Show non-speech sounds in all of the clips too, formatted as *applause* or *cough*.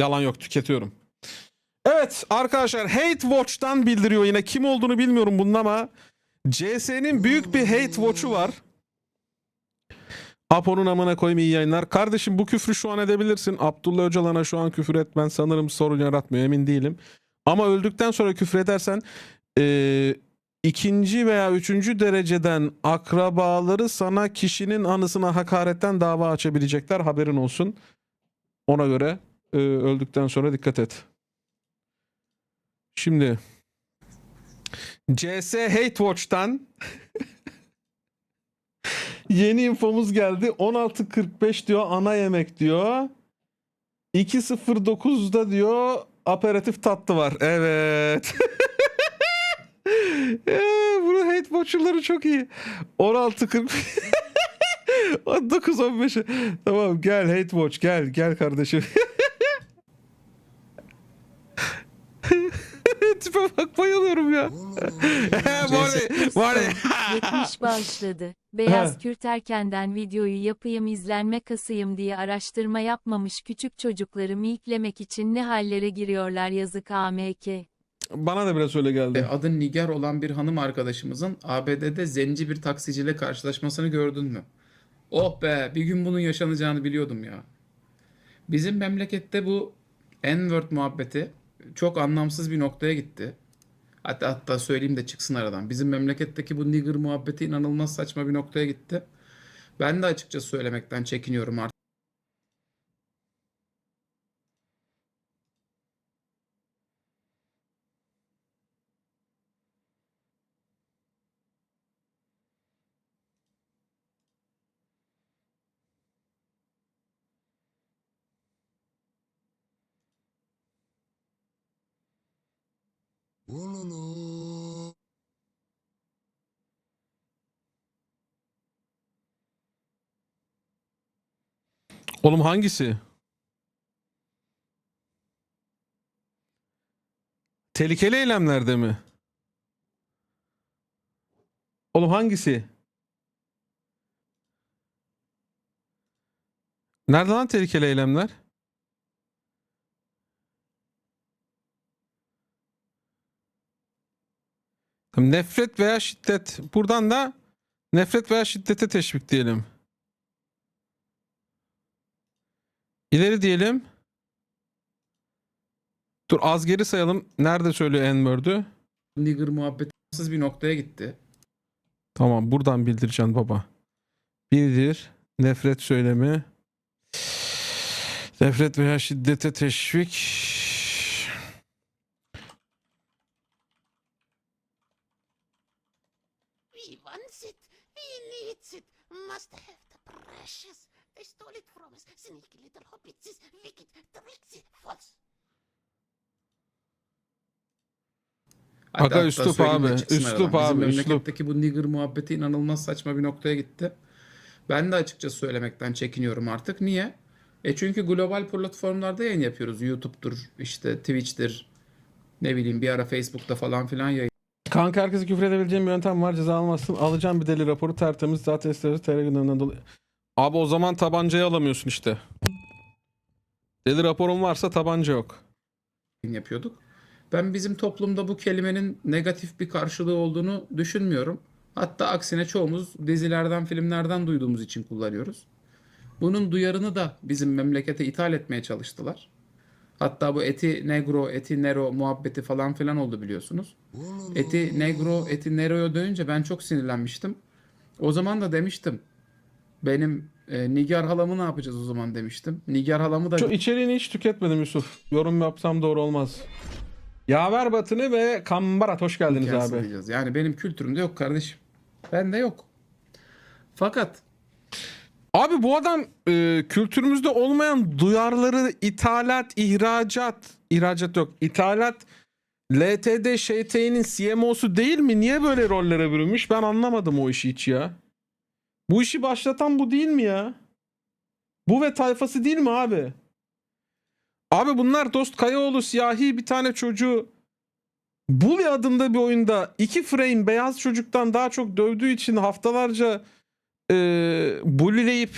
Yalan yok tüketiyorum. Evet arkadaşlar Hate Watch'tan bildiriyor yine. Kim olduğunu bilmiyorum bunun ama CS'nin büyük bir Hate Watch'u var. Apo'nun amına koyayım iyi yayınlar. Kardeşim bu küfrü şu an edebilirsin. Abdullah Öcalan'a şu an küfür etmen sanırım sorun yaratmıyor emin değilim. Ama öldükten sonra küfür edersen eee, ikinci veya üçüncü dereceden akrabaları sana kişinin anısına hakaretten dava açabilecekler. Haberin olsun. Ona göre eee, öldükten sonra dikkat et. Şimdi CS Hate Watch'tan *laughs* yeni infomuz geldi. 16.45 diyor ana yemek diyor. 2.09'da diyor aperatif tatlı var. Evet. *laughs* Ee, Bunu hate watcher'ları çok iyi. 16.40 9.15 *laughs* Tamam gel hate watch gel gel kardeşim. Ya. Mori, Mori. 70 bağışladı. Beyaz Kürt erkenden videoyu yapayım izlenme kasayım diye araştırma yapmamış küçük çocukları milklemek için ne hallere giriyorlar yazık AMK. Bana da biraz öyle E, geldi. Adı Nigar olan bir hanım arkadaşımızın ABD'de zenci bir taksiciyle karşılaşmasını gördün mü? Oh be, bir gün bunun yaşanacağını biliyordum ya. Bizim memlekette bu N-word muhabbeti çok anlamsız bir noktaya gitti. Hatta hatta söyleyeyim de çıksın aradan. Bizim memleketteki bu nigger muhabbeti inanılmaz saçma bir noktaya gitti. Ben de açıkça söylemekten çekiniyorum artık. Oğlum hangisi? Tehlikeli eylemlerde mi? Oğlum hangisi? Nerede lan tehlikeli eylemler? Nefret veya şiddet. Buradan da nefret veya şiddete teşvik diyelim. İleri diyelim. Dur az geri sayalım. Nerede söylüyor N-word'ü? Nigger muhabbeti anlamsız bir noktaya gitti. Tamam buradan bildireceksin baba. Bildir. Nefret söylemi. Nefret veya şiddete teşvik. Hatta Aga üslup abi, üslup abi, Bizim üslup. memleketteki bu nigger muhabbeti inanılmaz saçma bir noktaya gitti. Ben de açıkça söylemekten çekiniyorum artık. Niye? E çünkü global platformlarda yayın yapıyoruz. YouTube'dur, işte Twitch'tir, ne bileyim bir ara Facebook'ta falan filan yayın Kanka herkese küfür edebileceğim bir yöntem var. Ceza almazsın. Alacağım bir deli raporu tertemiz. Zaten isteriz TR gündeminden dolayı. Abi o zaman tabancayı alamıyorsun işte. Deli raporun varsa tabanca yok. yapıyorduk. Ben bizim toplumda bu kelimenin negatif bir karşılığı olduğunu düşünmüyorum. Hatta aksine çoğumuz dizilerden, filmlerden duyduğumuz için kullanıyoruz. Bunun duyarını da bizim memlekete ithal etmeye çalıştılar. Hatta bu eti negro, eti nero muhabbeti falan filan oldu biliyorsunuz. Eti negro, eti nero'ya dönünce ben çok sinirlenmiştim. O zaman da demiştim. Benim e, Nigar halamı ne yapacağız o zaman demiştim. Nigar halamı da Şu içeriğini hiç tüketmedim Yusuf. Yorum yapsam doğru olmaz. Yaver Batını ve Kambarat hoş geldiniz abi. kıyaslayacağız. Yani benim kültürümde yok kardeşim. Bende yok. Fakat Abi bu adam e, kültürümüzde olmayan duyarları ithalat, ihracat, ihracat yok, ithalat LTD ŞT'nin CMO'su değil mi? Niye böyle rollere bürünmüş? Ben anlamadım o işi hiç ya. Bu işi başlatan bu değil mi ya? Bu ve tayfası değil mi abi? Abi bunlar Dost Kayaoğlu siyahi bir tane çocuğu Bully adında bir oyunda iki frame beyaz çocuktan daha çok dövdüğü için haftalarca e, bullileyip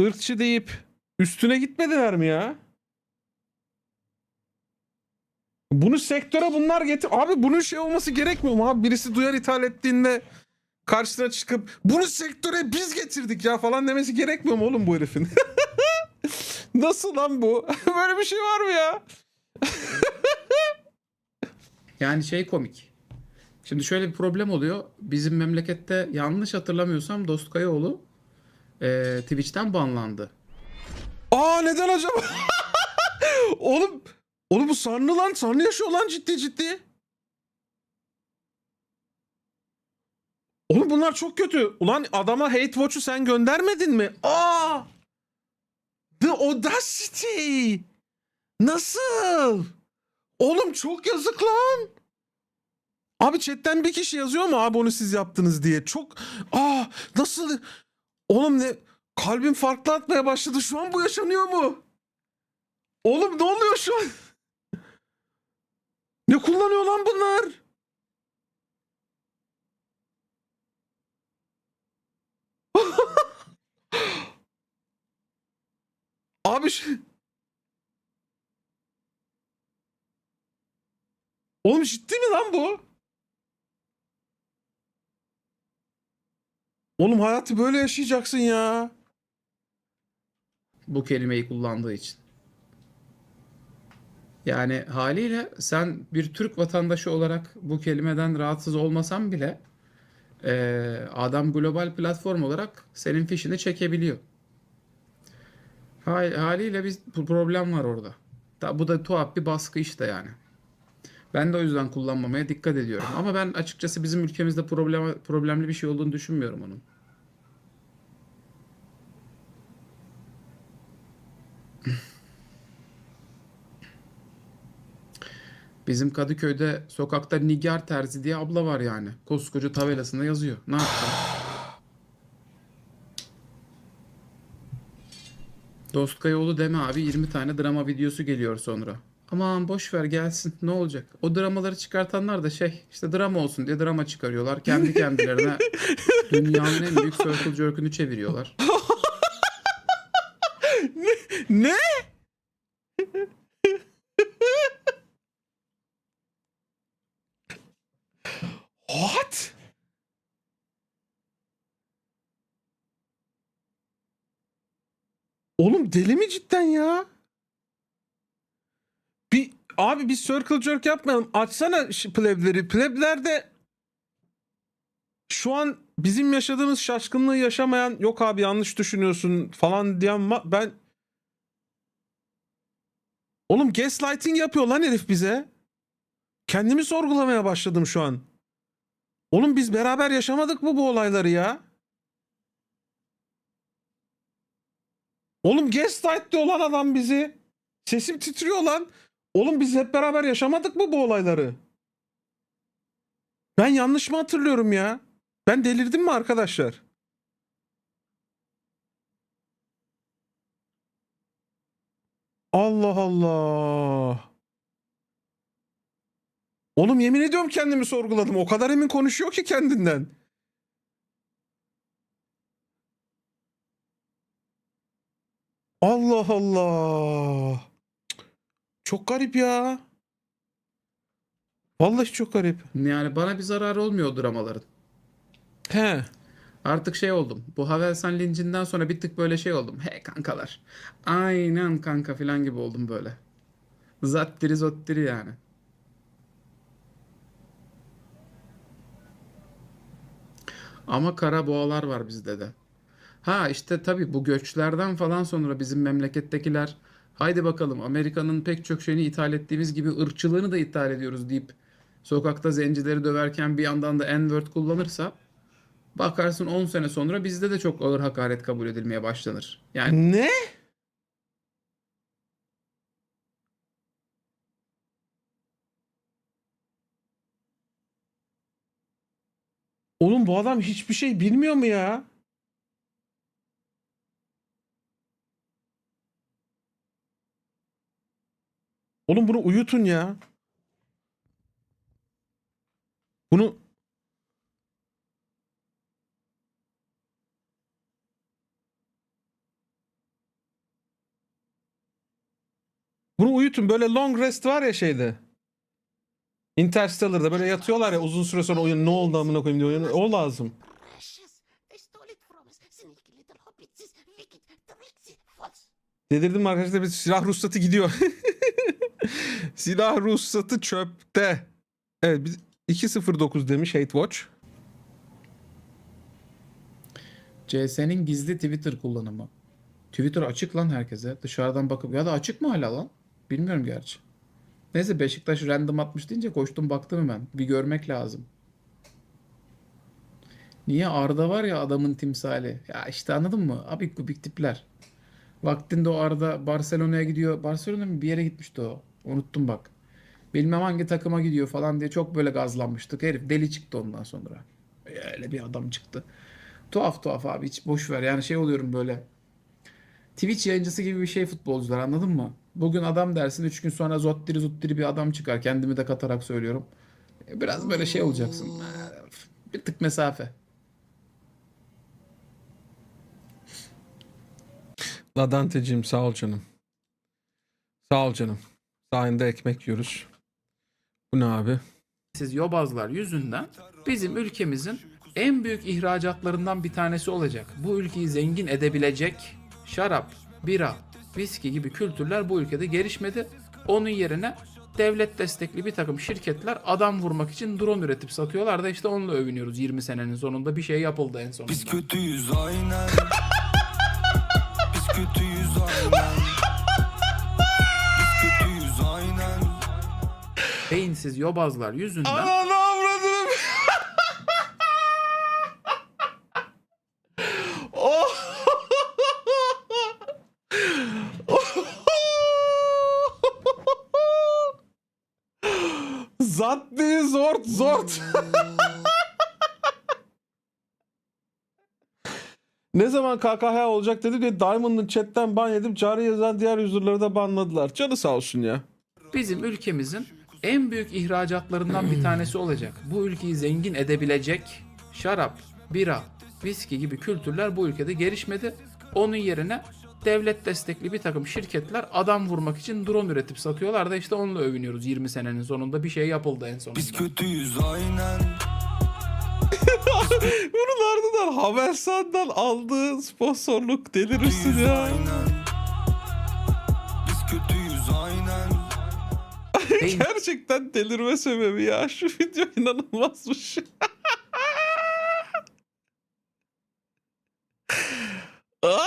ırkçı deyip üstüne gitmediler mi ya? Bunu sektöre bunlar getir. Abi bunun şey olması gerekmiyor mu abi? Birisi duyar ithal ettiğinde karşısına çıkıp bunu sektöre biz getirdik ya falan demesi gerekmiyor mu oğlum bu herifin? *laughs* *laughs* Nasıl lan bu? *laughs* Böyle bir şey var mı ya? *laughs* Yani şey komik. Şimdi şöyle bir problem oluyor. Bizim memlekette yanlış hatırlamıyorsam Dostkayaoğlu e, Twitch'ten banlandı. Aa neden acaba? oğlum oğlum bu Sanlı lan. Sanlı yaşıyor lan ciddi ciddi. Oğlum bunlar çok kötü. Ulan adama hate watch'u sen göndermedin mi? Aa! The audacity! Nasıl? Oğlum çok yazık lan. Abi chatten bir kişi yazıyor mu abi onu siz yaptınız diye. Çok aa nasıl? Oğlum ne kalbim farklı atmaya başladı. Şu an bu yaşanıyor mu? Oğlum ne oluyor şu an? Ne kullanıyor lan bunlar? *laughs* Şu... Oğlum ciddi mi lan bu? Oğlum hayatı böyle yaşayacaksın ya. bu kelimeyi kullandığı için. Yani haliyle sen bir Türk vatandaşı olarak bu kelimeden rahatsız olmasan bile adam global platform olarak senin fişini çekebiliyor. Hal- Haliyle bu problem var orada. Da, bu da tuhaf bir baskı işte yani. Ben de o yüzden kullanmamaya dikkat ediyorum. Ama ben açıkçası bizim ülkemizde problem, problemli bir şey olduğunu düşünmüyorum onun. Bizim Kadıköy'de sokakta Nigar Terzi diye abla var yani. Koskoca tabelasında yazıyor. Ne yapacağım? Dostkayoğlu deme abi 20 tane drama videosu geliyor sonra. Aman boş ver gelsin ne olacak? O dramaları çıkartanlar da şey işte drama olsun diye drama çıkarıyorlar. Kendi kendilerine *laughs* dünyanın en büyük circle jerk'ünü çeviriyorlar. *laughs* Ne? Oğlum deli mi cidden ya? Bir abi bir circle jerk yapmayalım. Açsana plebleri. Pleblerde şu an bizim yaşadığımız şaşkınlığı yaşamayan yok abi yanlış düşünüyorsun falan diyen ben Oğlum gaslighting yapıyor lan herif bize. Kendimi sorgulamaya başladım şu an. Oğlum biz beraber yaşamadık mı bu olayları ya? Oğlum gaslight diyor lan adam bizi. Sesim titriyor lan. Oğlum biz hep beraber yaşamadık mı bu olayları? Ben yanlış mı hatırlıyorum ya? Ben delirdim mi arkadaşlar? Allah Allah. Oğlum yemin ediyorum kendimi sorguladım. O kadar emin konuşuyor ki kendinden. Allah Allah. Çok garip ya. Vallahi çok garip. Yani bana bir zararı olmuyor o dramaların. He. Artık şey oldum. Bu Havelsan lincinden sonra bir tık böyle şey oldum. He kankalar. Aynen kanka falan gibi oldum böyle. Zattiri zottiri yani. Ama kara boğalar var bizde de. Ha işte tabii bu göçlerden falan sonra bizim memlekettekiler haydi bakalım Amerika'nın pek çok şeyini ithal ettiğimiz gibi ırkçılığını da ithal ediyoruz deyip sokakta zencileri döverken bir yandan da N-word kullanırsa Bakarsın 10 sene sonra bizde de çok ağır hakaret kabul edilmeye başlanır. Yani Ne? Oğlum bu adam hiçbir şey bilmiyor mu ya? Oğlum bunu uyutun ya. Bunu Bunu uyutun. Böyle long rest var ya şeyde. Interstellar'da böyle yatıyorlar ya uzun süre sonra oyun ne oldu amına koyayım diyor. O lazım. Dedirdim arkadaşlar bir silah ruhsatı gidiyor. *laughs* silah ruhsatı çöpte. Evet biz 209 demiş Hate Watch. CS'nin gizli Twitter kullanımı. Twitter açık lan herkese. Dışarıdan bakıp ya da açık mı hala lan? Bilmiyorum gerçi. Neyse Beşiktaş random atmış deyince koştum baktım hemen. Bir görmek lazım. Niye Arda var ya adamın timsali. Ya işte anladın mı? Abik gubik tipler. Vaktinde o Arda Barcelona'ya gidiyor. Barcelona mı bir yere gitmişti o. Unuttum bak. Bilmem hangi takıma gidiyor falan diye çok böyle gazlanmıştık. Herif deli çıktı ondan sonra. Öyle bir adam çıktı. Tuhaf tuhaf abi hiç boş ver. Yani şey oluyorum böyle. Twitch yayıncısı gibi bir şey futbolcular anladın mı? Bugün adam dersin 3 gün sonra zottiri zottiri bir adam çıkar. Kendimi de katarak söylüyorum. E, Biraz böyle şey olacaksın. Bir tık mesafe. Ladanteciğim sağ ol canım. Sağ ol canım. Sayende ekmek yiyoruz. Bu ne abi? Siz yobazlar yüzünden bizim ülkemizin en büyük ihracatlarından bir tanesi olacak. Bu ülkeyi zengin edebilecek şarap, bira, viski gibi kültürler bu ülkede gelişmedi. Onun yerine devlet destekli bir takım şirketler adam vurmak için drone üretip satıyorlar da işte onunla övünüyoruz 20 senenin sonunda bir şey yapıldı en sonunda. Biz kötüyüz aynen. Biz kötüyüz aynen. Beyinsiz yobazlar yüzünden Ananı avradım. oh. Zat değil zort zort. ne zaman KKH olacak dedi diye Diamond'ın chatten ban edip cari yazan diğer user'ları da banladılar. Canı sağ olsun ya. bizim ülkemizin en büyük ihracatlarından bir tanesi olacak. Bu ülkeyi zengin edebilecek şarap, bira, viski gibi kültürler bu ülkede gelişmedi. Onun yerine devlet destekli bir takım şirketler adam vurmak için drone üretip satıyorlar da işte onunla övünüyoruz 20 senenin sonunda bir şey yapıldı en sonunda. Biz kötüyüz aynen. *laughs* Bunun ardından Havelsan'dan aldığı sponsorluk delirirsin ya. aynen. *laughs* Gerçekten delirme sebebi ya. Şu video inanılmazmış. Aa! *laughs*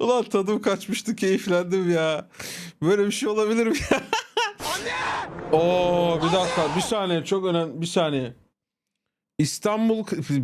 Ulan tadım kaçmıştı keyiflendim ya. Böyle bir şey olabilir mi ya? *laughs* Oo bir dakika bir saniye çok önemli bir saniye. İstanbul